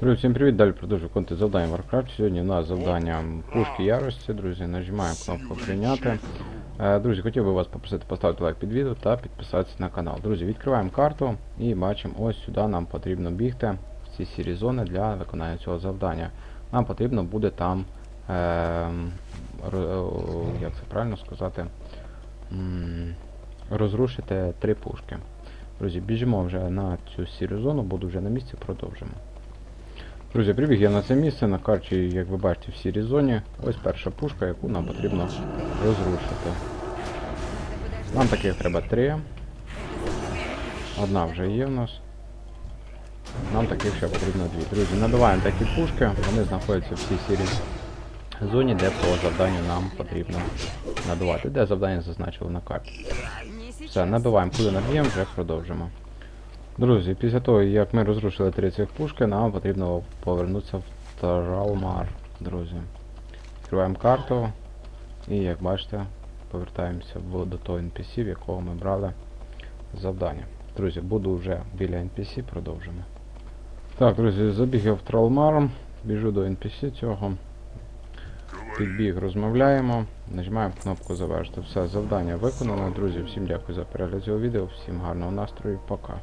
Друзі, всім привіт! Далі продовжую виконувати завдання Warcraft. Сьогодні у нас завдання пушки ярості, друзі. Нажимаємо кнопку прийняти. Е, Друзі, хотів би вас попросити поставити лайк під відео та підписатися на канал. Друзі, відкриваємо карту і бачимо, ось сюди нам потрібно бігти в ці сірі зони для виконання цього завдання. Нам потрібно буде там, е, як це правильно сказати, розрушити три пушки. Друзі, біжимо вже на цю сіру зону, буду вже на місці, продовжимо. Друзі, прибіг я на це місце, на карті, як ви бачите, в сірій зоні. Ось перша пушка, яку нам потрібно розрушити. Нам таких треба три. Одна вже є в нас. Нам таких ще потрібно дві. Друзі, набиваємо такі пушки, вони знаходяться в цій сірій зоні, де по завданню нам потрібно надувати. Де завдання зазначили на карті. Все, набиваємо, куди наб'ємо, вже продовжимо. Друзі, після того, як ми розрушили три цих пушки, нам потрібно повернутися в Тралмар, друзі. Відкриваємо карту і, як бачите, повертаємося до того NPC, в якого ми брали завдання. Друзі, буду вже біля NPC, продовжимо. Так, друзі, забіг я в Тралмар, біжу до NPC цього. Підбіг, розмовляємо, нажимаємо кнопку завершити. Все, завдання виконано. Друзі, всім дякую за перегляд цього відео, всім гарного настрою, пока.